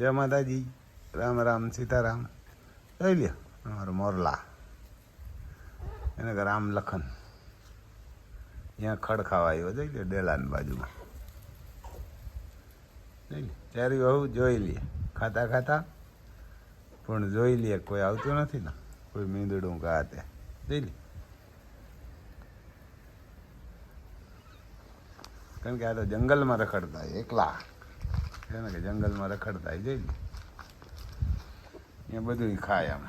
જય માતાજી. રામ રામ, સીતારામ. જોઈ લ્યો, અમારો મોરલા. એને કે રામ લખન. ત્યાં ખડ ખાવા આવ્યો, જોઈ લ્યો, ડેલાની બાજુમાં. જોઈ લે ચારી વહુ જોઈ લે ખાતા ખાતા, પણ જોઈ લે કોઈ આવતું નથી ને. કોઈ મીંદડું કા તે. જોઈ લે કારણ કે આ તો જંગલમાં રખડતા હોય એકલા એને કે જંગલમાં રખડતા હોય, જોઈ અહીંયા બધું ખાય આમ.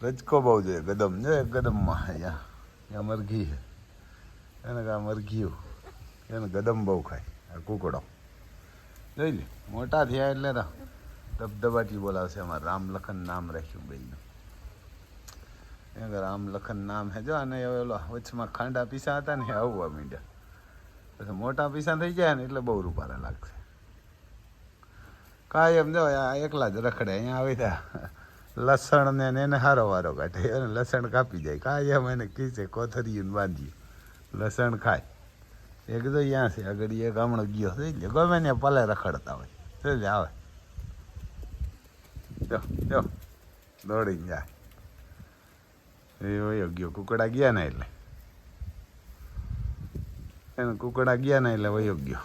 રજકો બહુ જોઈએ, ગદમ. જો ગદમમાં અહીંયા ત્યાં મરઘી છે. એને કે આ મરઘીઓ. એને ગદમ બહુ ખાય, આ કુકડો. જોઈ લે, મોટા થયા એટલે તો ધબધબાટી બોલાવશે અમારે. રામ લખન નામ રાખ્યું બેનનું. રામ લખન નામ હે જો અને ઓલો વચમાં ખાંડા પીસા હતા ને આવવા માંડ્યા. પછી મોટા પૈસા થઈ જાય ને એટલે બહુ રૂપારા લાગશે. કાયમ જો, આ એકલા જ રખડે, અહીંયા આવી ત્યાં લસણ ને એને હારો વારો કાઢે અને લસણ કાપી જાય. કાયમ એને કીચે કોથરીયું બાંધીએ લસણ ખાય. એક તો અહીંયા છે, આગળ એક હમણાં ગયો. થઈ ગમે ને પલે રખડતા હોય. થઈ આવે. જો જો. દોડીને જાય. એ વયો ગયો. કુકડા ગયા ને એટલે. એને કુકડા ગયા ને એટલે વયો ગયો.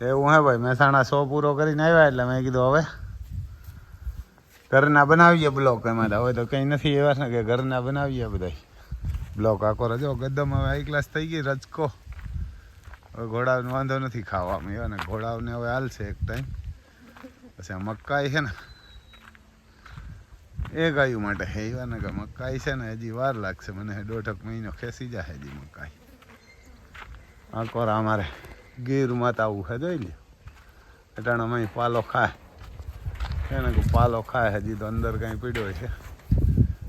એવું હે ભાઈ મહેસાણા સો પૂરો કરીને આવ્યા એટલે મેં કીધું હવે ઘરના બનાવીએ બ્લોક એમાં. હવે તો કંઈ નથી, એવા ને કે ઘરના બનાવીએ બધા બ્લોક આખો રજો. ગદમ હવે હાઈ ક્લાસ થઈ ગઈ, રજકો. હવે ઘોડાઓને વાંધો નથી ખાવામાં. એવા ને ઘોડાઓને હવે હાલશે એક ટાઈમ પછી મકાઈ છે ને એ ગાયું માટે હે એવા ને કે મકાઈ છે ને હજી વાર લાગશે. મને દોઢક મહિનો ખેસી જાય હજી મકાઈ. આકોરા અમારે ગીર માતા આવું હે જોઈ લે. અટાણામાં પાલો ખાય. એને કે પાલો ખાય, હજી તો અંદર કાંઈ પીડ્યો છે.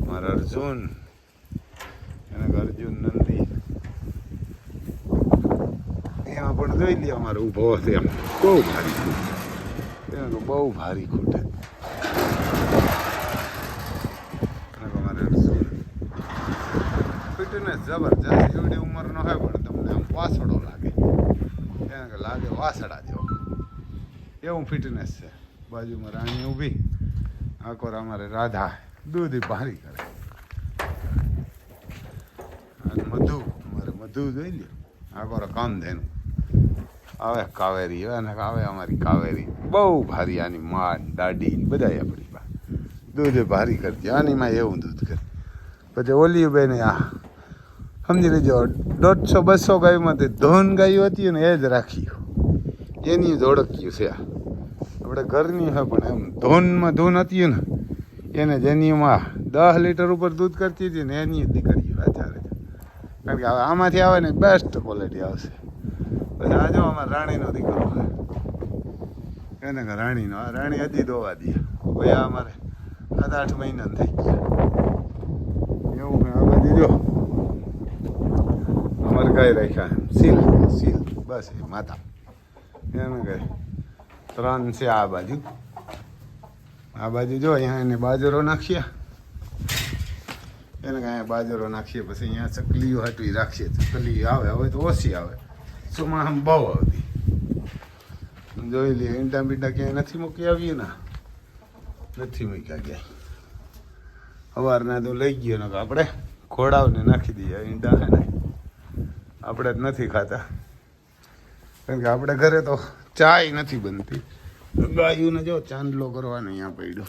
મારે અર્જુન. એને કે અર્જુન નંદી. એમાં પણ જોઈ લે અમારે ઊભો હતો એમ. બહુ ભારી ખૂટે. એને બહુ ભારી ખૂટે એને કે અમારે અર્જુન ફિટનેસ જબરજસ્ત એવડી ઉંમરનો હોય પણ તમને આમ વાસડો લાગે. એને કે લાગે વાસડા જેવો. એવું ફિટનેસ છે. બાજુમાં રાણી ઊભી. આકોર અમારે રાધા દૂધ ભારી કરે. અને મધુ, અમારે મધુ જોઈ લ્યો. આકોર કામ ધેનું. આવે કાવેરી અને આવે અમારી કાવેરી. બહુ ભારી આની માં દાડી બધા આપણી દૂધ ભારી કરતી. આનીમાં એવું દૂધ કરે. પછી ઓલી બેને આ સમજી લેજો, દોઢસો, બસો ગાયમાંથી ધોન ગાયું હતી ને એ જ રાખ્યું એની જ ઓળખ્યું છે આપણે ઘરની હોય પણ એમ ધોનમાં ધોન હતી ને, એને જેનીમાં દસ લીટર ઉપર દૂધ કરતી હતી ને એની દીકરી અત્યારે કારણ કે હવે આમાંથી આવે ને બેસ્ટ ક્વોલિટી આવશે. પછી આ જો અમારા રાણીનો દીકરો એને રાણીનો, આ રાણી હજી દોવા દે. ભાઈ અમારે સાત, આઠ મહિના થઈ ગયા એવું મેં આ બધી જો અમારે રાખ્યા સીલ સીલ. બસ એ માતા. એને કહે ત્રણ છે આ બાજુ. આ બાજુ જો અહીંયા એને બાજરો નાખ્યા એને કાંઈ બાજરો નાખીએ પછી અહીંયા ચકલીઓ હટવી રાખીએ. ચકલી આવે, હવે તો ઓછી આવે. ચોમાસામાં બહુ આવતી. જોઈ લઈએ ઈંડા બીંડા ક્યાંય નથી મૂકી આવીએ ને. નથી મૂક્યા ક્યાંય. સવારના તો લઈ ગયો ને આપણે. ખોડાવને નાખી દઈએ ઈંડા ને. આપણે જ નથી ખાતા. કારણ કે આપણે ઘરે તો ચાય નથી બનતી. ગાયુંને જો ચાંદલો કરવાનો અહીંયા પડ્યો.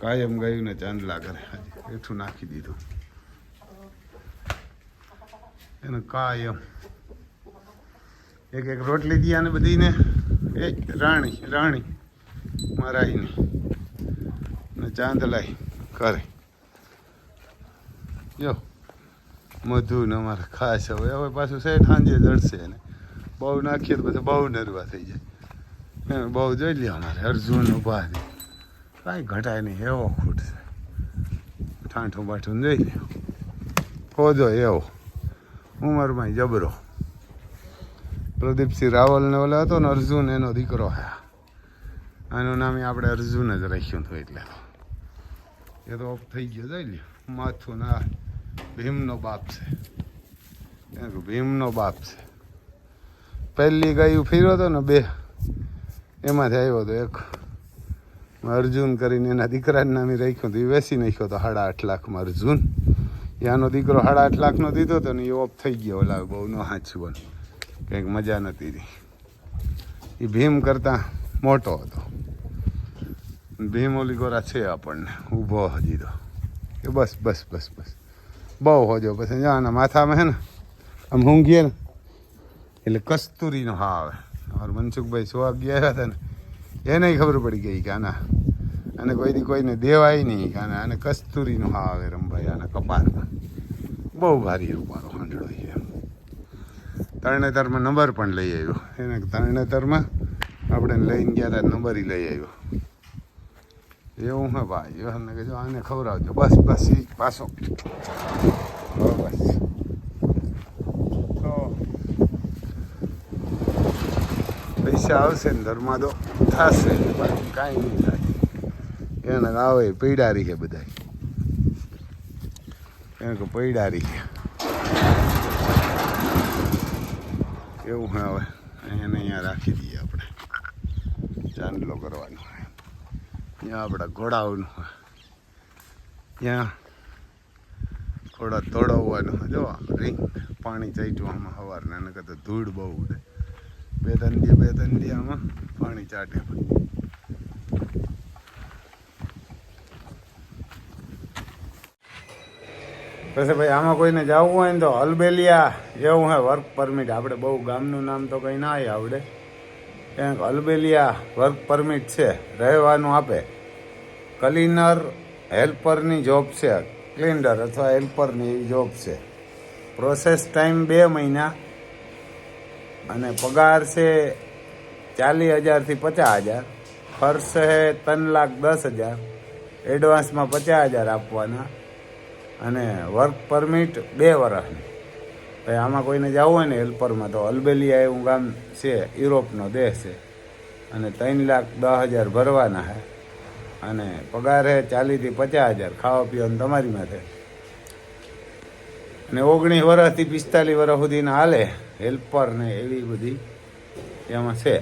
કાયમ ગાયુંને ચાંદલા કરે. હજી હેઠું નાખી દીધું. એને કાયમ. એક એક રોટલી દીયા ને બધીને. એ રાણી રાણી. મરાઈને ને ચાંદલાઈ કરે. જો. મધુ ને અમારે ખાસ હવે હવે પાછું સેઠ સાંજે જડશે ને. બહુ નાખીએ તો પછી બહુ નરવા થઈ જાય. એને બહુ જોઈ લે અમારે, અર્જુન ઊભા ને. કાંઈ ઘટાય નહીં, એવો ખૂટ છે. ઠાંઠું બાઠું જોઈ લે ખોજો એવો. ઉંમરમાં જબરો. પ્રદીપસિંહ રાવલ ને ઓલો હતો ને અર્જુન, એનો દીકરો હા. આનું નામ આપણે અર્જુન જ રાખ્યું હતું એટલે એ તો થઈ ગયો, જોઈ લે માથું ના ભીમનો બાપ છે. ભીમનો બાપ છે. પહેલી ગાયું ફેર્યો હતો ને બે, એમાંથી આવ્યો હતો એક. અર્જુન કરીને એના દીકરાને નામે રાખ્યું હતું એ વેસી નાખ્યો હતો સાડા આઠ લાખમાં અર્જુન. એનો દીકરો સાડા આઠ લાખનો દીધો હતો ને એ ઓફ થઈ ગયો ઓલા બહુ ન હાચવન કંઈક મજા નથી એ ભીમ કરતાં મોટો હતો. ભીમ ઓલી ગોરા છે આપણને, ઊભો હજી તો. એ બસ બસ બસ બસ. બહુ હોજો. પછી જો આના માથામાં છે ને, આમ ઊંઘીએ ને, એટલે કસ્તુરીનો હા આવે. અમારા મનસુખભાઈ સુવાબ ગયા હતા ને, એને ખબર પડી ગઈ કે આના અને કોઈથી કોઈને દેવાય નહીં આને આને કસ્તુરીનો હા આવે રમભાઈ, આના કપારમાં બહુ ભારી રૂપારો હાંડળો છે. તરણેતરમાં નંબર પણ લઈ આવ્યો. એને તરણેતરમાં આપણે લઈને ગયા હતા નંબર લઈ આવ્યો. એવું હે ભાઈ. એને કે જો આને ખવડાવજો. બસ બસ પાછો હો, બસ તો પૈસા આવશે ને ધર્મા તો થશે. બાકી કાંઈ નહીં થાય. એને આવે પૈડારી છે બધા એને કે પૈડારી છે. એવું હવે. એને અહીંયા રાખી દઈએ આપણે. ચાંદલો કરવાનો ત્યાં આપણા ઘોડાઓનું હોય ત્યાં ઘોડા તોડવવાનું જો રિંગ પાણી આમાં સવારના એને કરતાં ધૂળ બહુ ઉડે. બે ત્રણ દી બે ત્રણ દી આમાં પાણી ચાટે પછી. ભાઈ, આમાં કોઈને જવું હોય ને તો અલબેલિયા જેવું હે વર્ક પરમિટ આપણે બહુ ગામનું નામ તો કંઈ ના આવડે. ક્યાંક અલબેલિયા વર્ક પરમિટ છે, રહેવાનું આપે. ક્લીનર હેલ્પરની જોબ છે ક્લીનર અથવા હેલ્પરની એવી જોબ છે. પ્રોસેસ ટાઈમ બે મહિના. અને પગાર છે ચાલીસ હજારથી પચાસ હજાર. ખર્ચ છે ત્રણ લાખ દસ હજાર. એડવાન્સમાં પચાસ હજાર આપવાના. અને વર્ક પરમિટ બે વર્ષની ભાઈ, આમાં કોઈને જવું હોય ને હેલ્પરમાં તો અલબેલિયા એવું ગામ છે, યુરોપનો દેશ છે. અને ત્રણ લાખ દસ હજાર ભરવાના છે. અને પગાર છે ચાલીસથી પચાસ હજાર. ખાવા પીવાનું તમારી માથે. અને ઓગણીસ વર્ષથી પિસ્તાલીસ વર્ષ સુધીના હાલે હેલ્પર ને એવી બધી એમાં છે.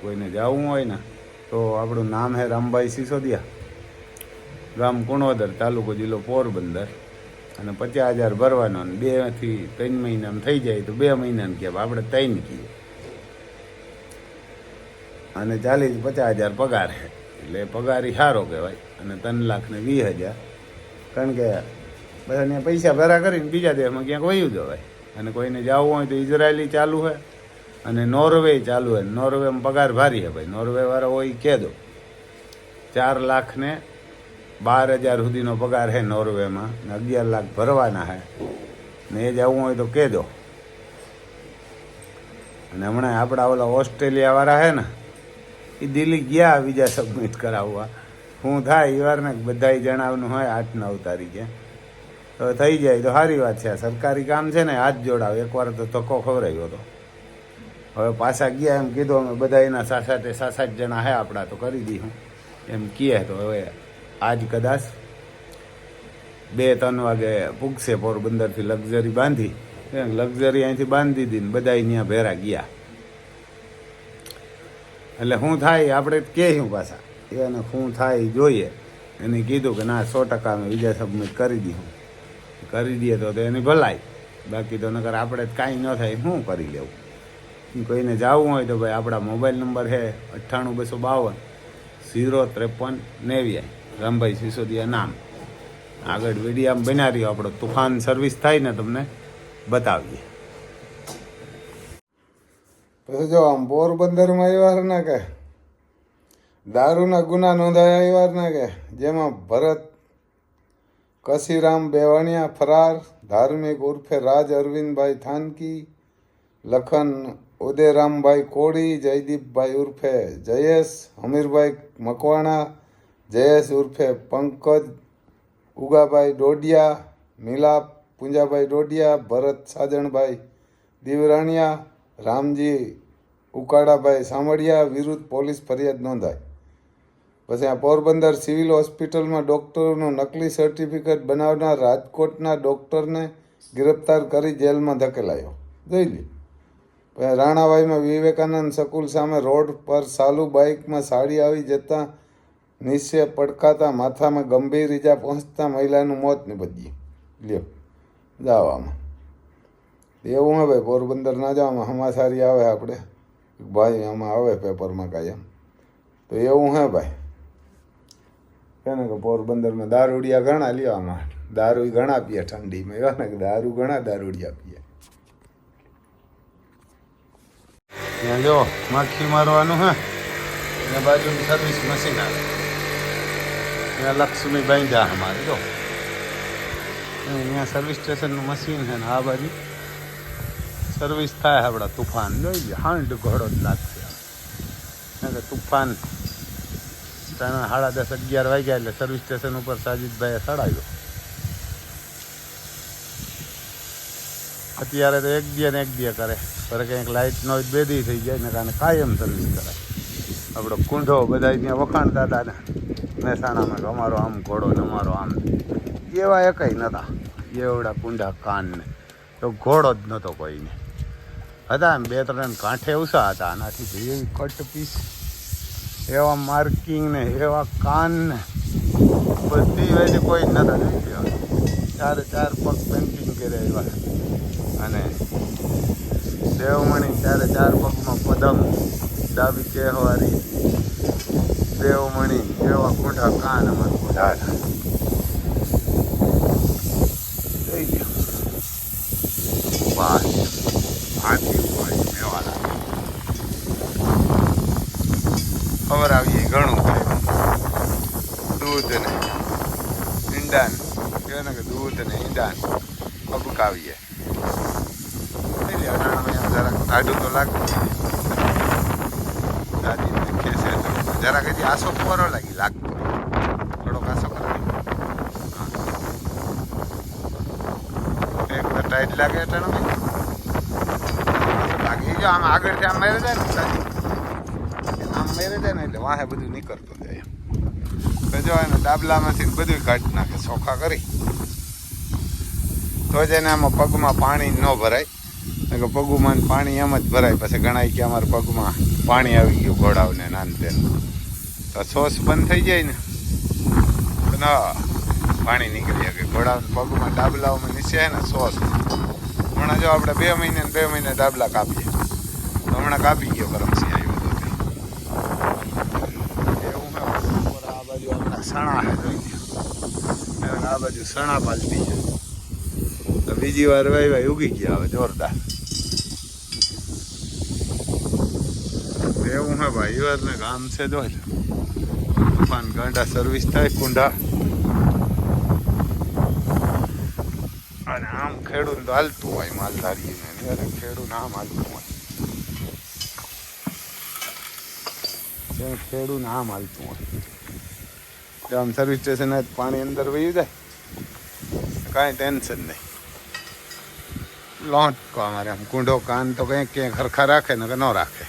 કોઈને જવું હોય ને તો આપણું નામ હે રામભાઈ સિસોદિયા. ગામ કુણોદર, તાલુકો જિલ્લો પોરબંદર. અને પચાસ હજાર ભરવાનો અને બેથી ત્રણ મહિનામાં થઈ જાય તો બે મહિનાને કે આપણે ત્રણ કહીએ અને ચાલીસ પચાસ હજાર પગાર છે એટલે પગાર એ સારો કહેવાય. અને ત્રણ લાખ ને વીસ હજાર. કારણ કે બધાને પૈસા ભેરા કરીને બીજા દેશમાં ક્યાંક વયું જવાય. અને કોઈને જવું હોય તો ઇઝરાયલી ચાલુ હોય અને નોર્વે ચાલુ હોય નોર્વેમાં પગાર ભારી છે ભાઈ. નોર્વે વાળા હોય કહે દો. ચાર લાખને બાર હજાર સુધીનો પગાર છે નોર્વેમાં ને અગિયાર લાખ ભરવાના છે ને એ જવું હોય તો કહેજો અને હમણાં આપણા ઓલા ઓસ્ટ્રેલિયા વાળા છે ને એ દિલ્હી ગયા વિઝા સબમિટ કરાવવા. હું થાય એ વારને બધાય જણાવવાનું હોય આઠ નવ તારીખે. તો થઈ જાય તો સારી વાત છે. સરકારી કામ છે ને, હાથ જોડાવ. એકવાર તો ધક્કો ખવડાવ્યો હતો હવે પાછા ગયા એમ કીધું, અમે બધા એના સાત સાત જણા હે આપણા, તો કરી દઈશું એમ કહે તો હવે આજ કદાચ બે, ત્રણ વાગે પૂગશે પોરબંદરથી લક્ઝરી બાંધી. લક્ઝરી અહીંથી બાંધી દીધી ને બધા અહીંયા ભેરા ગયા. એટલે શું થાય આપણે કહેશું પાછા. એને શું થાય જોઈએ. એને કીધું કે ના, સો ટકા અમે વિઝા સબમિટ કરી દઈશું કરી દઈએ તો એની ભલાઈ. બાકી તો નકર આપણે કાંઈ ન થાય શું કરી લેવું? કોઈને જવું હોય તો ભાઈ આપણા મોબાઈલ નંબર છે અઠ્ઠાણું બસો બાવન, ઝીરો ત્રેપન નેવ્યાય રામભાઈ સિસોદિયા નામ. આગળ વિડીયામાં બના રહ્યો આપણો તુફાન સર્વિસ થાય ને તમને બતાવીએ. પછી જો આમ પોરબંદરમાં આવ્યા ના કે, દારૂના ગુના નોંધાયા આવ્યા ના કે, જેમાં ભરત કશીરામ બેવાણિયા ફરાર, ધાર્મિક ઉર્ફે રાજ અરવિંદભાઈ થાનકી, લખન ઉદયરામભાઈ કોળી, જયદીપભાઈ ઉર્ફે જયેશ, હમીરભાઈ મકવાણા, જયેશ ઉર્ફે પંકજ, ઉગાભાઈ ડોડિયા, મિલાપ પુંજાભાઈ ડોડિયા, ભરત સાજણભાઈ દીવરાણિયા, રામજી ઉકાળાભાઈ સામડિયા વિરુદ્ધ પોલીસ ફરિયાદ નોંધાઈ. પછી આ પોરબંદર સિવિલ હોસ્પિટલમાં ડૉક્ટરોનું નકલી સર્ટિફિકેટ બનાવનાર રાજકોટના ડૉક્ટરને ગિરફ્તાર કરી જેલમાં ધકેલાયો. જોઈ લે પછી રાણાવાઈમાં વિવેકાનંદ સકુલ સામે રોડ પર સાલુ બાઇકમાં સાડી આવી જતા નિશ્ચય પડકાતા માથામાં ગંભીર ઈજા પહોંચતા મહિલાનું મોત નીપજ્યું. લ્યો. જાવામાં એવું હે ભાઈ, પોરબંદર ના જવામાં હમાસારી આવે આપણે. ભાઈ, આમાં આવે પેપરમાં કાયમ તો એવું હે ભાઈ. કેને કે પોરબંદરમાં દારૂડિયા ઘણા લેવા આમાં. દારૂ ઘણા પીએ ઠંડીમાં. એવા ને કે દારૂ ઘણા દારૂડિયા પીએ. જો, માખી મારવાનું, હે? એના બાજુની સર્વિસ મશીન આવે. ત્યાં લક્ષ્મી બાંધ્યા અમારે, જો. અહીંયા સર્વિસ સ્ટેશનનું મશીન છે ને આ બાજુ. સર્વિસ થાય આપણા તુફાન. જોઈ હાંડ ઘોડો જ લાગશે. તુફાન ત્રણ સાડા દસ, અગિયાર વાગ્યા એટલે સર્વિસ સ્ટેશન ઉપર સાજીદભાઈએ ચડાવ્યો અત્યારે તો એક દિયે ને એક દિયે કરે. પર કંઈક લાઇટનો જ બેદી થઈ જાય ને કારણે કાયમ સર્વિસ કરાય આપણો કુંઢો બધા ત્યાં વખાણતા હતા ને મહેસાણામાં અમારો આમ ઘોડો ને અમારો આમ. એવા એકાઈ નહોતા એવડા કુંડા કાન ને તો ઘોડો જ નહોતો કોઈને. હતા બે ત્રણ કાંઠે ઉષા હતા, આનાથી એવી કટ પીસ. એવા માર્કિંગ ને, એવા કાન ને, બધી વેલી કોઈ જ નહોતા થઈ લ્યો. ચારે ચાર પગ પેન્ટિંગ કરે એવા અને દેવમણી ચારે ચાર પગમાં પદમ, ડાબી કહેવારી દેવમણી, એવા કુંઢા કાન અમાર કુંઢા હતા ગયો લ્યો. વાહ હાથી ઉપાડી મેવાલા ખબર આવી ઘણું થાય દૂધ ને ઈંડાન કહેવાય ને કે દૂધ ને ઈંડાન ટાઢું તો લાગતું દાદી જરાક હજી આસો પોરો લાગી, લાગતો. થોડોક આસો કરાવી ટાઈટ લાગે અટાણામાં લાગે જો આમ આગળથી આમ મેરે જાય ને આમ મેરે ને એટલે વાહે બધું નીકળતું જાય એને ડાબલામાંથી બધું કાઢી નાખે, સોખા કરી. તો જ એને આમાં પગમાં પાણી ન ભરાય. કે પગુમાં પાણી એમ જ ભરાય. પછી ગણાય કે અમારા પગમાં પાણી આવી ગયું ઘોડાઓને નાન તેન તો સોસ બંધ થઈ જાય ને ના, પાણી નીકળી શકે. ઘોડાઓને પગમાં ડાબલાઓમાં નીચે ને સોસ હમણાં જો આપણે બે મહિને બે મહિને ડાબલા કાપીએ. તો હમણાં કાપી ગયો કરમસી આવ્યો તો. આ બાજુ આપણા સણા હે જોઈ આ બાજુ સણા પાલતી છે. બીજી વાર વાય ઉગી ગયા હવે જોરદાર. એવું હે ભાઈ વાર ને કામ છે જો તોફાન, ગાંડા સર્વિસ થાય, કુંડા. અને આમ ખેડૂત તો હાલતું હોય માલધારી ને ખેડૂત આમ હાલતું હોય. ખેડૂત આમ હાલતું હોય. આમ સર્વિસ સ્ટેશન પાણી અંદર વહી જાય. કાંઈ ટેન્શન નહીં. લોટ કહો અમારે આમ કુંડો કાન તો કંઈક ક્યાંક ખરખા રાખે ને કે ન રાખે.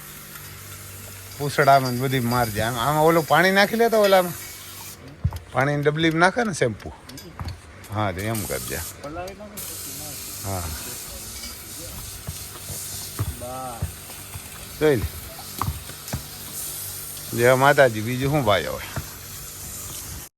પૂસડામાં બધી માર જાય. આમ- ઓલું પાણી નાખી લેતો ઓલામાં? પાણીની ડબલી નાખે ને શેમ્પુ? હા, તો એમ કરજે. હા. જોઈ લે. જય માતાજી, બીજું શું ભાઈ હવે?